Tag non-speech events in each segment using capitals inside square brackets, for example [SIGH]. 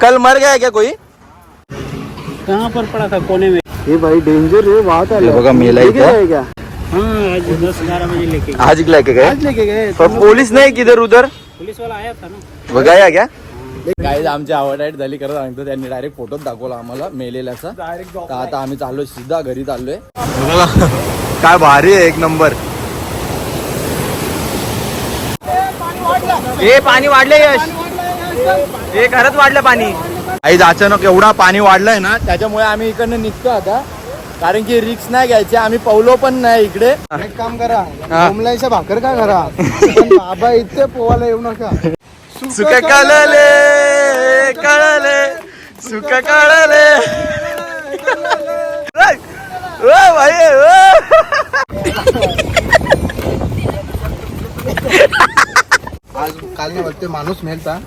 कल मर गया क्या कोई? कहाँ पर पड़ा था? कोने में। हे भाई डेंजर है हे बघा, मेला लेके इथं. गए क्या? हाँ आज दस ग्यारह बजे लेके गए। आज लेके गए? आज लेके गए पर पुलिस नाही किधर उधर? पुलिस वाला आया था ना। बघाया क्या? काही आमची आवडाईट झाली खरं सांगतो त्यांनी डायरेक्ट फोटोच दाखवला आम्हाला मेलेल्याचा. तर आता आम्ही चाललोय सीधा घरी चाललोय. काय भारी आहे एक नंबर. हे पाणी वाढले. यश. हे खरंच वाढलं पाणी. आई अचानक एवढा पाणी वाढलंय ना त्याच्यामुळे आम्ही इकडनं निघतो आता. कारण की रिक्स नाही घ्यायचे आम्ही पवलो पण नाही इकडे. एक काम करा हा. कोंबड्याच्या भाकर का करा बाबा इथे पोवायला येऊ नका. सुख कळले कळले सुख कळले. ओ भाई ओ. [LAUGHS] आज काल नाही बोलते माणूस मेलता.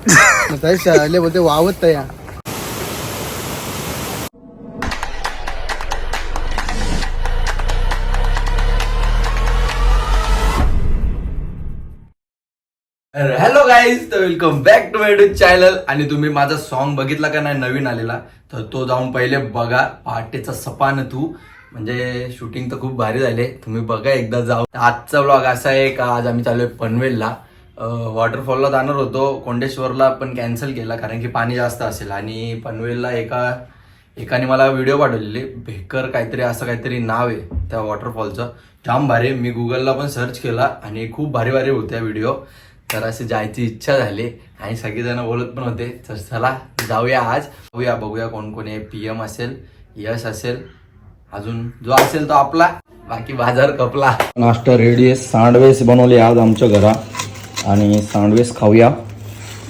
तरी शाळेले बोलते वावत तया. हॅलो गाईज तर welcome back to my YouTube channel आणि तुम्ही माझा सॉन्ग बघितला का नाही नवीन आलेला तर तो जाऊन पहिले बघा पहाटेचा सपान तू. म्हणजे शूटिंग तर खूप भारी झाले तुम्ही बघा एकदा जाऊ आजचा ब्लॉग असा आहे का आज आम्ही चालू आहे पनवेलला. वॉटरफॉलला जाणार होतो. कोंडेश्वरला पण कॅन्सल केला कारण की पाणी जास्त असेल. आणि पनवेलला एका एकाने मला व्हिडिओ पाठवलेले. भेकर काहीतरी असं काहीतरी नाव आहे त्या वॉटरफॉलचं जाम भारी आहे. मी गुगलला पण सर्च केला आणि खूप भारी भारी होत्या व्हिडिओ तर असे जायची इच्छा झाली. आणि सगळेजण बोलत पण होते. तर चला जाऊया आज. बघूया बघूया कोण कोण आहे. पी एम असेल यश असेल. अजून जो असेल तो आपला. बाकी बाजार कपला नाश्ता रेडी आहे. सांडवेस बनवले आज आमच्या घरा. आणि सांडवेस खाऊया.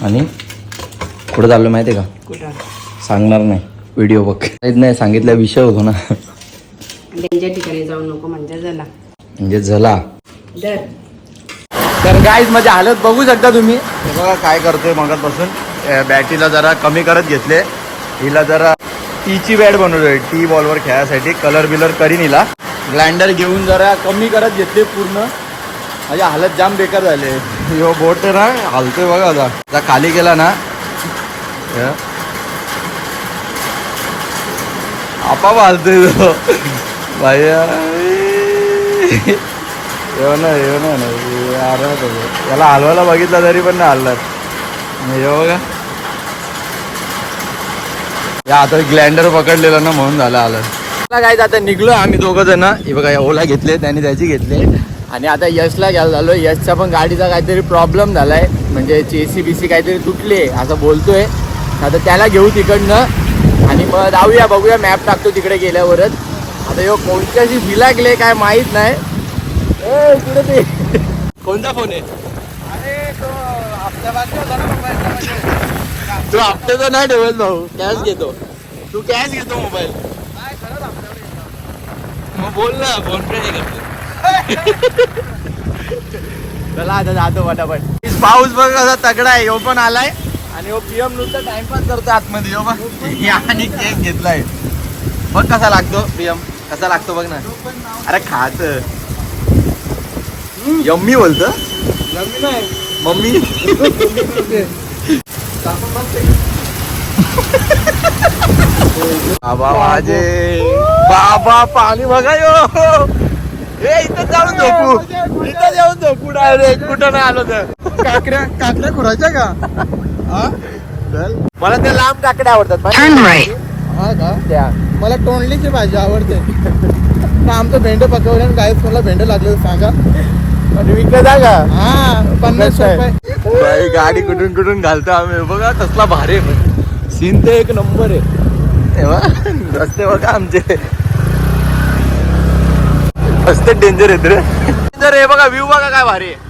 आणि कुठं चाललो माहिती आहे का सांगणार नाही. व्हिडिओ बघ. काहीच नाही सांगितल्या विषय होतो ना. डेंजर ठिकाणी जाऊ नको म्हणजे झाला. म्हणजे झाला. तर गाईज माझी हालत बघू शकता तुम्ही. बघा काय करतोय मगापासून. बॅटीला जरा कमी करत घेतले. हिला जरा टीची बॅट बनवलोय. टी बॉलवर खेळायसाठी. कलर बिलर करीन हिला. ग्लाइंडर घेऊन जरा कमी करत घेतले पूर्ण. माझी हालत जाम बेकार झाले ह्यो बोट आहे ना हालतोय बघा आता. आता खाली गेला ना. आपाप हालतोय तो. भाई येऊ ना येऊ ना आरामात होतो. याला हलवायला बघितला तरी पण नाही हलणार. येऊ बघा. या आता ग्लँडर पकडलेलं ना म्हणून झालं आलं. काय आता निघलो आम्ही दोघं जण. हे बघा ओला घेतले त्यांनी त्याची घेतली. आणि आता यशला घ्यायला झालो यशच्या पण गाडीचा काहीतरी प्रॉब्लेम झालाय. म्हणजे चेसी बीसी काहीतरी तुटली असं बोलतोय. आता त्याला घेऊ तिकडनं. आणि मग जाऊया बघूया. मॅप टाकतो तिकडे गेल्यावरच. आता ह्यो कोणत्याशी भिलागले काय माहीत नाही. ए, इकडे ते. कोणता फोन आहे? तू हप्त्याचा नाही ठेवत भाऊ. कॅश घेतो. तू कॅश घेतो मोबाईल. मग बोल ना फोन पे नाही करतो. चला आता जातो पटापट. पाऊस बघ कसा तगडा आहे ह्यो पण आलाय. आणि ह्यो पीएम नुसतं टाइमपास करतो आतमध्ये बघ आणि केक घेतलाय. बघ कसा लागतो पीएम कसा लागतो बघ ना. अरे खात. यम्मी बोलतो. मम्मी. बाबा माझे. बाबा पाणी बघा यो. हे इथं जाऊन झोपू. इथं जाऊन झोपू डायरेक्ट कुठं नाही आलो तर. काकड्या काकड्या खुरायच्या का? हा? चल. मला ते लांब काकडे आवडतात. माहिती? हा का? त्या. मला तोंडलीची भाजी आवडते. पण आमचं भेंडे पकवले आणि गायच मला भेंडे लागले सांगा. आणि विकत का? हा पन्नास रुपये. बाई, गाडी कुठून कुठून घालतो आम्ही. बघा कसला भारी सीन ते एक नंबर आहे. तेव्हा रस्ते बघा आमचे. रस्ते डेंजर आहेत रे. तर हे बघा व्ह्यू बघा काय भारी आहे.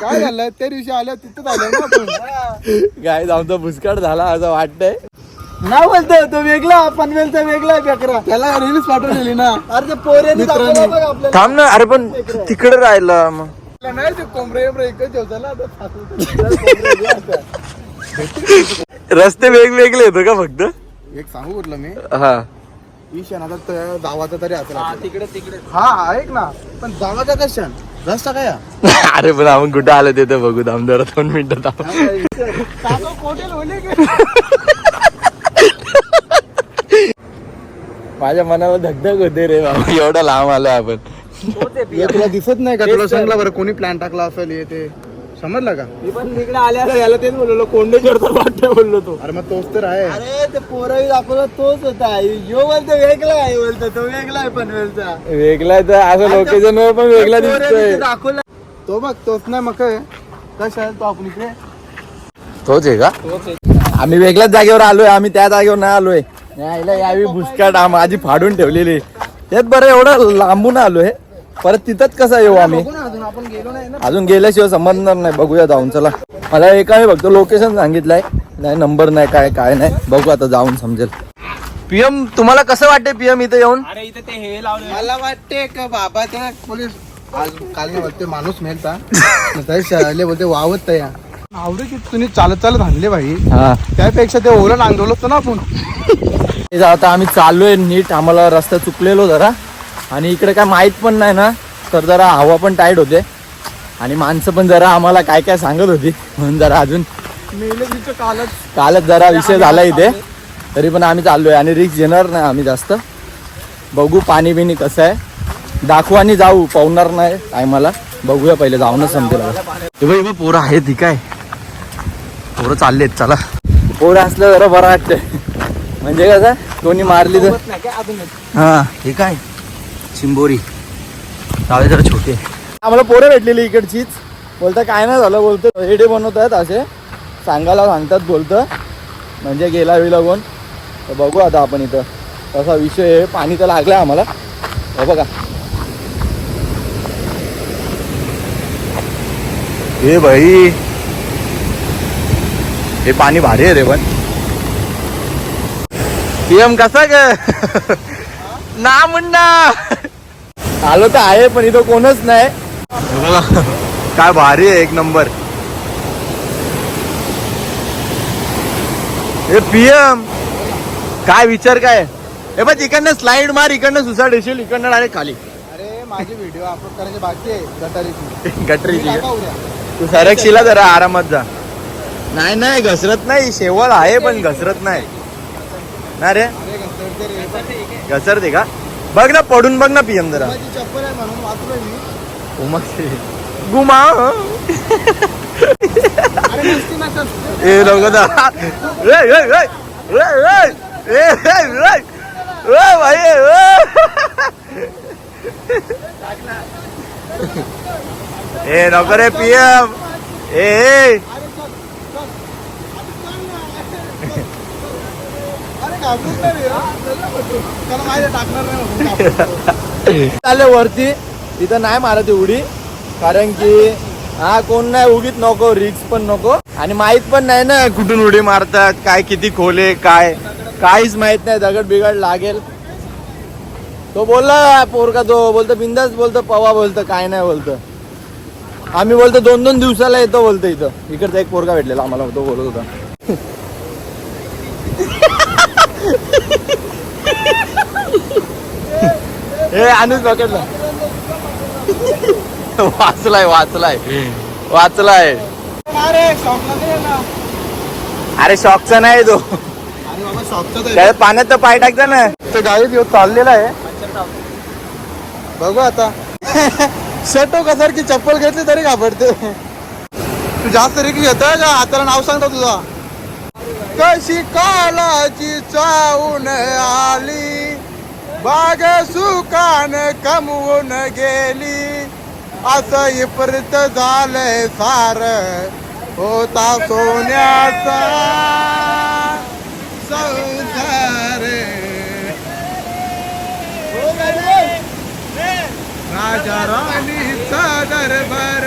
काय झालं त्या दिवशी आलं तिथं आलं ना आपण. काय आमचा भुसकाट झाला असं वाटतंय. नाही बोलतो तो वेगळा पनवेलचा वेगळा बेकरा. त्याला रील्स पाठवलेली ना. अरे ते पोऱ्याने दाखवलं बघ आपल्याला. थांब ना अरे पण तिकडे राहिला मग. नाही ते कोंबडे बिंबडे एकच ना. रस्ते वेगवेगळे येतो का फक्त? एक सांगू कुठलं मी? हा. त्या गावाचा तरी असेल. तिकडे तिकडे. हा हा, ऐक ना. पण गावाचा कशा रस्ता काय? [LAUGHS] अरे पण आपण कुठं आलो ते बघू जरा दोन मिनिटं थांब. काका कोटेल होले की? माझ्या मनाला धगधग होते रे बाबा एवढा लांब आलोय आपण. तुला दिसत नाही का? तुला सांगला बरं कोणी प्लॅन टाकला असेल हे ते. समजलं का? मी पण तिकडे आल्या याला तेच बोललो कोंडे चढतात वाटतं बोललो तो. अरे मग तोच तर आहे. अरे ते पोरावी दाखवला तोच होता. यो बोलतो वेगळा आहे बोलतो तो वेगळा आहे पनवेलचा वेगळा तर असं लोकेशन वर पण वेगळा दिसतोय. ते दाखवला. तो बघ तोच नाही मग काय? कशा आहे तो आपण इकडे? तोच आहे का? आम्ही वेगळ्याच जागेवर आलोय आम्ही त्या जागेवर नाही आलोय. यायला यावी भुसकाट आम आधी फाडून ठेवलेली. त्यात बरं एवढं लांबून आलोय. परत तिथंच कसा येऊ आम्ही? अजून आपण गेलो नाही ना. अजून गेल्याशिवाय समजणार नाही बघूया जाऊन चला. मला एका फक्त लोकेशन सांगितलंय. नाही नंबर नाही काय काय नाही. बघू आता जाऊन समजेल. पीएम तुम्हाला कसं वाटते पीएम इथे येऊन? अरे इथे ते हे लावले. मला वाटते का बाबा त्या पोलीस आज काल नाही बोलते माणूस मेलता. तरी शहरले बोलते वावत तया. आवडे की तुम्ही चालत चालत आणले भाई हा. त्यापेक्षा ते ओला नांगरलो होतं ना आपण. [LAUGHS] ते आता आम्ही चाललोय नीट आम्हाला रस्ता चुकलेलो जरा. आणि इकडे काय माहीत पण नाही ना. तर जरा हवा पण टाईट होते. आणि माणसं पण जरा आम्हाला काय काय सांगत होती. म्हणून जरा अजून कालच. कालच जरा विषय झाला इथे. तरी पण आम्ही चाललोय आणि रिक्स घेणार नाही आम्ही जास्त. बघू पाणी बिणी कसं आहे. दाखवू आणि जाऊ. पावणार नाही टायमाला बघूया पहिले जाऊनच समजेल पोरं आहेत ती काय? पोरं चाललेत चला. पोरं असलं जरा बरं वाटतंय. म्हणजे कसं कोणी मारली तर हा हे काय? चिंबोरी. जावे जरा छोटे. आम्हाला पोरं भेटलेली इकडचीच. बोलता काय नाही झालं बोलतं हेडे बनवत आहेत असे. सांगायला सांगतात बोलतं म्हणजे गेला वेळी लागून. तर बघू आता आपण इथं. तसा विषय आहे. पाणी तर लागलं आम्हाला. हे बघा. हे भाई. हे पाणी भारी आहे रे पण. पीएम कसा ग? [LAUGHS] ना मुन्ना. आलो तर आहे पण इथं कोणच नाही. हे काय भारी आहे एक नंबर. हे पीएम काय विचार काय? हे बघ इकडनं स्लाइड मार इकडनं सुसाट येशील इकडनं डायरेक्ट खाली. अरे माझे व्हिडिओ अपलोड करायचे बाकी आहे गटारीची. गटरीची. टाका उद्या. तू सरकशीला जरा आरामात जा. नाही नाही घसरत नाही शेवळ आहे पण घसरत नाही. ना रे. घसरते का? बघ ना पडून बघ ना पीएम जरा माझी चप्पल आहे म्हणून वाचलोय मी उमाक्षी गुमा ए लोक भाई ए नको रे पीएम ए ए. आले वरती. तिथं नाही मारत उडी कारण की हा कोण नाही उगीत नको रिक्स पण नको. आणि माहीत पण नाही ना कुठून उडी मारतात काय किती खोले काय. काहीच माहीत नाही दगड बिगड लागेल. तो बोलला पोरका तो बोलतो बिंदास बोलतो पवा बोलतो काय नाही बोलतो. आम्ही बोलतो दोन दोन दिवसाला येतो बोलतो इथं. इकडचा एक पोरगा भेटलेला आम्हाला तो बोलत होता. हे अनुज पकडला वाचलाय वाचलाय. वाचलाय. अरे शॉकचा नाही तो. अरे बाबा शॉकचा तर त्या पाण्यात तर पाय टाकता ना. तो गाडी येऊ चाललेला आहे. बघू आता. शर्टो कसारखी चप्पल घेतली तरी घाबरते. तू जास्त रिकी घेतोय का? हाताला नाव सांगतो तुझा. कशी कालाची चावून आली? बाग सुकान कमवून गेली. असं इपरित झालंय सार. होता सोन्याचा संसार. राजा राणीचा दरबार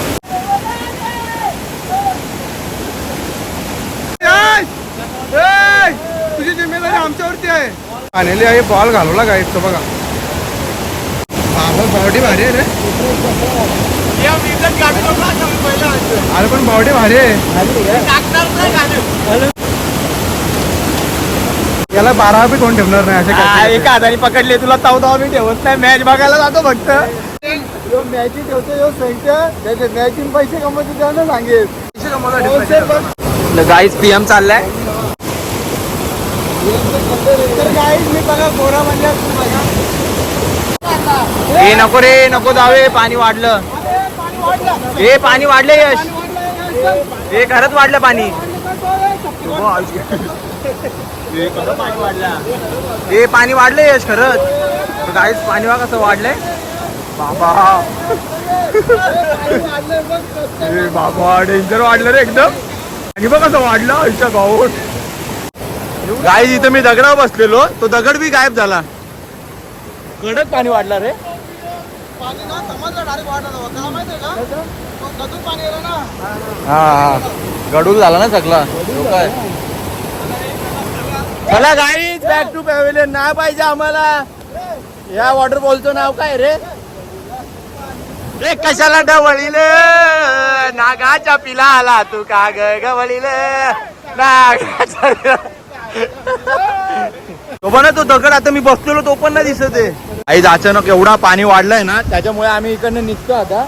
रस्त्यावरती आहे. पाण्याली आहे बॉल घालवला काय तो बघा. बाबा बॉडी भारी आहे रे. अरे पण बॉडी भारी आहे. याला बारा बी कोण ठेवणार नाही असे हा, काय एका हाताने पकडले तुला चौदा मी ठेवत नाही. मॅच बघायला जातो फक्त. यो मॅची ठेवतो यो संख्या मॅचिंग पैसे कमवतो त्यानं सांगेल. गाईच पीएम चाललाय. तर काय मी बघा गोरा म्हणजे ए नको रे नको जावे पाणी वाढलं. ए पाणी वाढले. यश. ए खरंच वाढलं पाणी. ए, खरं पाणी वाढलं. ए पाणी वाढले यश खरंच. गाईच पाणी बघा कसं वाढलंय. बाबा. ए बाबा डेंजर वाढलं रे एकदम. आणि बघ कसं वाढलं आयुष्या गाऊन गाई इथं मी दगडावर बसलेलो. तो दगड बी गायब झाला. कडक पाणी वाढलं रे. हा हा. गडूल झाला ना सगळा. काय? चला गाईच बॅक टू पॅव्हिलियन नाही पाहिजे आम्हाला. या वॉटरफॉलचं नाव काय रे? रे कशाला डवळील नागाच्या पिला आला तू का ग गवळील? नागाच्या तो पण तो दगड आता मी बसलेलो तो पण नाही दिसत आहे. आई अचानक एवढा पाणी वाढलंय ना त्याच्यामुळे आम्ही इकडनं निघतो आता.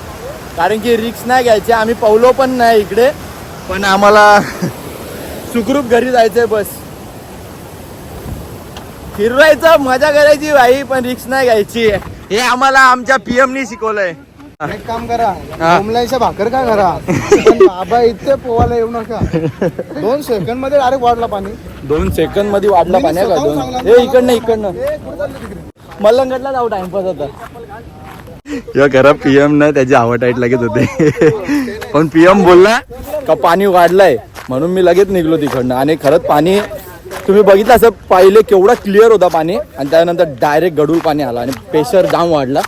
कारण की रिक्स नाही घ्यायचे आम्ही पवलो पण नाही इकडे. पण आम्हाला [LAUGHS] सुखरूप घरी जायचंय बस. फिरवायचं मजा करायची भाई पण रिक्स नाही घ्यायची. हे आम्हाला आमच्या पीएम नी शिकवलंय. एक काम करा हा. भाकर काय करा? पण बाबा इथे पोवायला येऊ नका. दोन सेकंडमध्ये डायरेक्ट वाढला पाणी. दोन सेकंडमध्ये वाढला मी पाणी आहे का दोन. ए इकडनं इकडनं? मल्लंगडला जाऊ टाइमपास आता. या खरं पीएम न त्याची आवड लगेच होते. पण पीएम बोलला का पाणी वाढलंय? म्हणून मी लगेच निघलो तिकडनं. आणि खरंच पाणी तुम्ही बघितलं असं पहिले केवढा क्लिअर होता पाणी. आणि त्यानंतर डायरेक्ट गडूळ पाणी आला आणि प्रेशर जाम वाढला.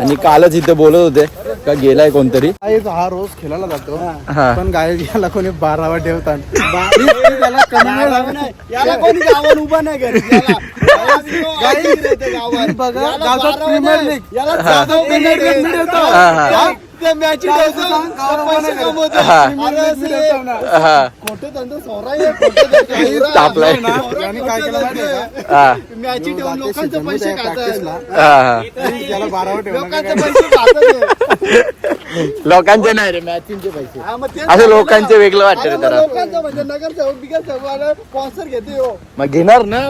आणि कालच इथे बोलत होते का गेलाय कोणतरी. गाईज हा रोज खेळायला जातो. हा. पण गाय याला कोणी बारावा ठेवतात. त्याला कमी वेळ लागत याला कोणी गावात उभा नाही करत [LAUGHS] गाईज बघा गावात प्रीमियर लीग याला प्रीमियर लीग. हा, हा. हा? मॅच. [LAUGHS] हा. हा. तापलाय. हा. मॅची ठेवून लोकांचे पैसे खातात. त्याला बारावा लोकांचे पैसे खातात [LAUGHS] लोकांचे नाही रे मॅचिंगचे पैसे. असं लोकांचे. वेगळं वाटतं म्हणजे बिगरसेवक स्पॉन्सर घेते हो. मग घेणार ना?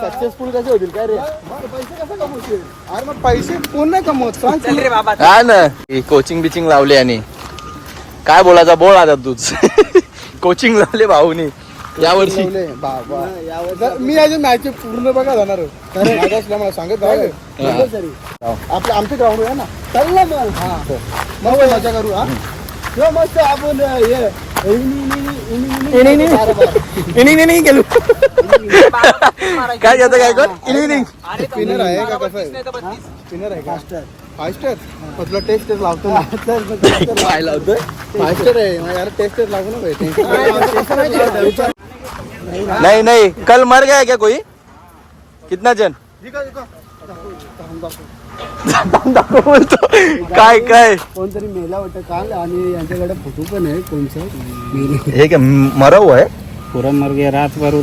सक्सेसफुल कसे होतील काय रे? पैसे कसे कमवशील? अरे मग पैसे कोण नाही कमवत? सांग रे बाबा. हा ना. कोचिंग बिचिंग लावली आणि. काय बोलायचा? बोल आता तूच कोचिंग लावले भाऊनी. यावर्षी. मी अजून मॅच पूर्ण बघा जाणार असल्यामुळे सांगत आपलं आमचं ग्राउंड आहे ना. चल ना मग. हा. मग मजा करू हा. मस्त आपण हे इनिंग, इनिंग. इनिंग इनिंग गेलो. [LAUGHS] काय घेतं काय कर इनिंग इनिंग स्पिनर आहे का कसं आहे? स्पिनर आहे का? टेस्ट टेस्ट लावतो काय [LAUGHS] [LAUGHS] लावतोय? आहे. यार लागू ना भाई नहीं नहीं कल मर गया क्या कोई? कितना जन? बोलतो. काय काय? कोणतरी मेला वाटतं काल आणि यांच्याकडे फोटो पण आहे. कोणचं? हे क्या मरा हुआ है? पूरा मर गया रात भर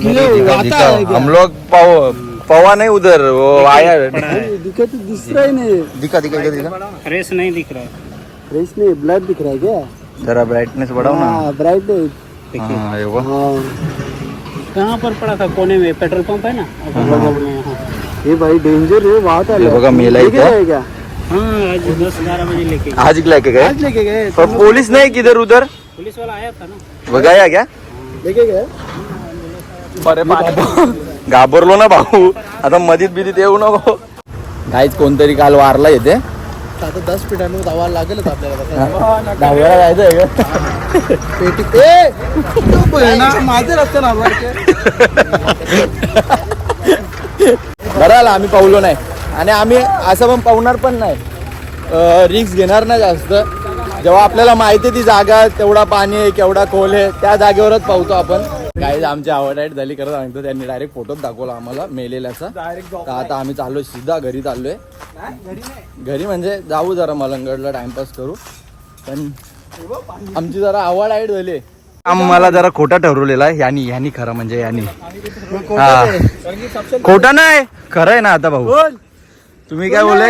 हम लोग पव पवा नहीं उधर वो आया दिखत दिस रहा ही नहीं। दिखा दिखा दिखा दिखा। फ्रेश नहीं दिख रहा फ्रेश नहीं ब्लड दिख रहा है क्या? जरा ब्राइटनेस बढ़ाओ ना। हाँ ब्राइट है। हाँ, ये वो। हाँ। कहाँ पर पड़ा था? कोने में पेट्रोल पंप है ना? हाँ। ये भाई डेंजर है वहाँ था ये बघा मेला इथं. क्या? हाँ, आज लेके गए। आज लेके गए? आज गए। पर पुलिस नहीं किधर उधर? पुलिस वाला आया था ना। वो गया क्या? लेके गए? अरे घाबरलो ना भाऊ. आता मधीत बिदीत येऊ नको. काहीच कोणतरी काल वारला येते आता दस पिठांवर धावा लागेलच आपल्याला दहाव्याला जायचंय पेटी [LAUGHS] ए! माझे रस्ते ना बरं आलं आम्ही पावलो नाही. आणि आम्ही असं पण पावणार पण नाही. रिक्स घेणार नाही जास्त. जेव्हा आपल्याला माहिती आहे ती जागा तेवढा पाणी आहे केवढा खोल आहे त्या जागेवरच पावतो आपण. काही आमची आवडाईट झाली खरं सांगतो त्यांनी डायरेक्ट फोटोच दाखवला आम्हाला मेलेल्याचा. तर आता आम्ही चाललोय सीधा घरी चाललोय. घरी म्हणजे जाऊ जरा मलंगडला टाइमपास करू. पण आमची जरा आवड ऍड झाली आम्हाला जरा खोटा ठरवलेला यानी यानी खरं म्हणजे यानी. हा. खोटा नाही खरं आहे ना आता भाऊ. तुम्ही काय बोलले?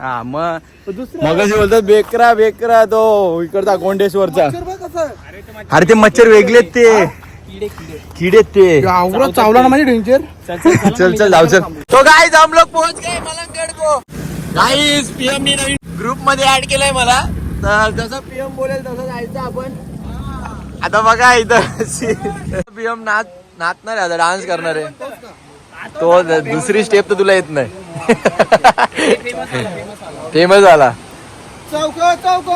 हा मग मग बोलतात बेकरा बेकरा तो इकडचा कोंडेश्वरचा अरे ते मच्छर वेगलेत ते. किडे ते. आवरा चावला ना माझी डेंजर. [LAUGHS] चल चल जाऊ चल. तो गाईज हम लोग पोहोच गए मलंगगड को. गाईज पीएम ने नवीन ग्रुपमध्ये ऍड केलंय मला. तर जसं पीएम बोलेल तसं जायचं आपण. आता बघा इथं पीएम नाच नाचणार आहे आता डान्स करणार आहे. तो दुसरी स्टेप तर तुला येत नाही. [LAUGHS] फेमस झाला. चौक चौक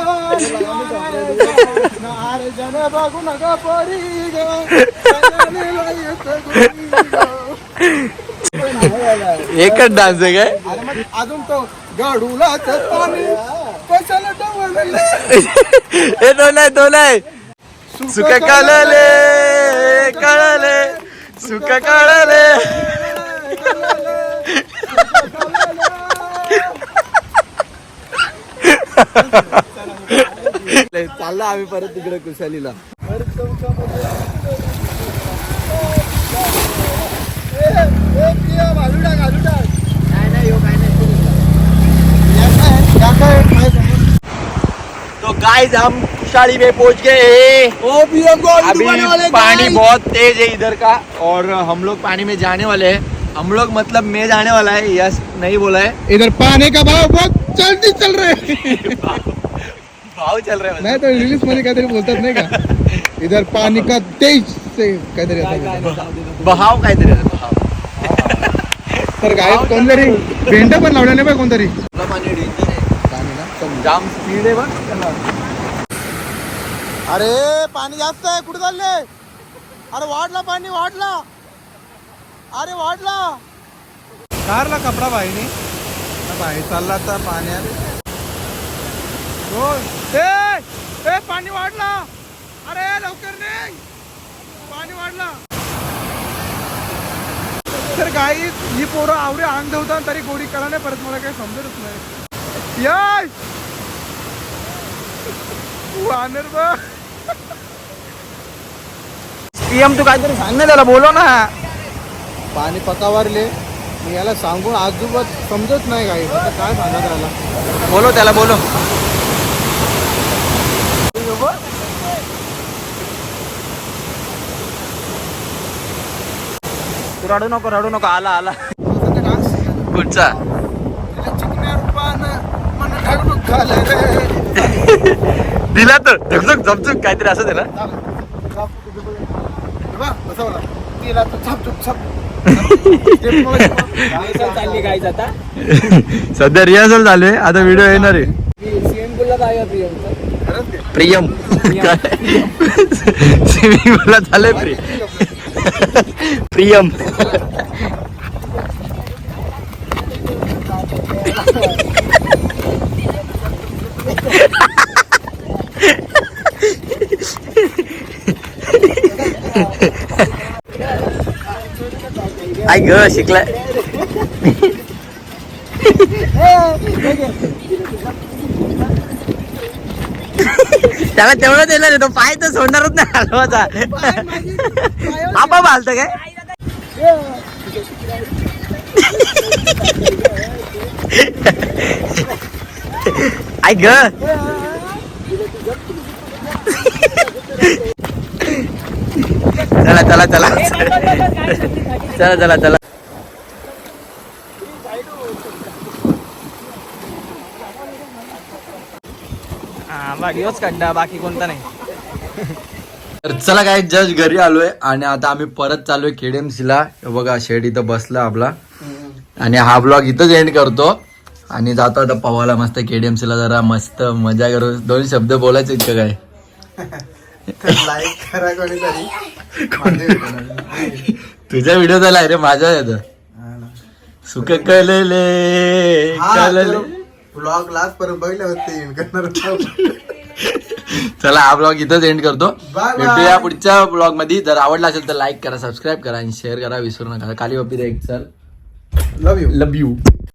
अरे जन बघू नका परी. एकच डान्स आहे काय? अजून तो गाडूलाच पाणी. कशाला डवळले? हे तो नाही तो नाही सुख कळले कळले. सुख कळले. चाललो आम्ही परत तिकडे कुशालीला. तो गाइस हम कुशाली में पहुंच गए अभी पानी बहुत तेज है इधर का और हम लोग पानी में जाने वाले हैं। हम लोग मतलब मैं जाने वाला है यस नहीं बोला है। इधर पानी का भाव बहुत जल्दी चल रहे भाव चल रहे हैं नाही तर इंग्लिशमध्ये काहीतरी बोलतात नाही का? इधर पाणी का तेज से काहीतरी येतं. बहाव काहीतरी आहे, बहाव. तर गायब कोणतरी भेंड पण लावल्या नाही बा कोणतरी. तुला पाणी danger आहे. जाम स्पीड आहे बघ. अरे पाणी जास्त आहे. कुठे चालले? अरे वाढला पाणी वाढला. अरे वाढला. कारला कपडा बाईने पाय चालला आता पाण्यात. हो ए पाणी वाढला. अरे लवकर नाही पाणी वाढला. तर गाई ही पोरं आवरे अंग धवतात तरी गोडी करा नाही परत मला काही समजतच नाही. याय वानर बा पीएम तू काहीतरी सांग ना त्याला बोलो ना. पाणी पकावरले. मी याला सांगून आजोबा समजत नाही काही. आता काय सांगत राहिला बोलो त्याला बोलो. तू रडू नको रडू नको. आला आला. कुठचा दिला तर. झकझक झपझक काहीतरी असं त्याला चालली काय आता सध्या रिहर्सल चालू आहे. आता व्हिडिओ येणार आहे. स्विमिंग पूलला काय प्रियंका प्रियम स्विमिंग पूलला चालय प्रिय. प्रियम. आई ग शिकलं त्याला तेवढं येणार तो पाय तर सोडणारच नाही हलवाचा. आपा हालत काय? आई ग. चला चला चला. चला चला चला. बाकी कोणता नाही. तर चला काय जस्ट घरी आलोय आणि आता आम्ही परत चाललोय केडीएमसीला बघा शेड इथं बसला आपला. आणि हा ब्लॉग इथंच एंड करतो. आणि जातो आता पवाला मस्त केडीएमसीला जरा मस्त मजा करू. दोन शब्द बोलायचे इतकं काय. लाईक करा कोणीतरी. तुझा व्हिडिओ झाला रे माझा येत सुख कळले ब्लॉग लास्ट पर्यंत बघले होते करणार चला हा ब्लॉग इथंच एंड करतो. Bye bye. भेटूया पुढच्या ब्लॉगमध्ये जर आवडला असेल तर लाईक करा सबस्क्राईब करा आणि शेअर करा. विसरू नका. काली बाबी एक sir love you love you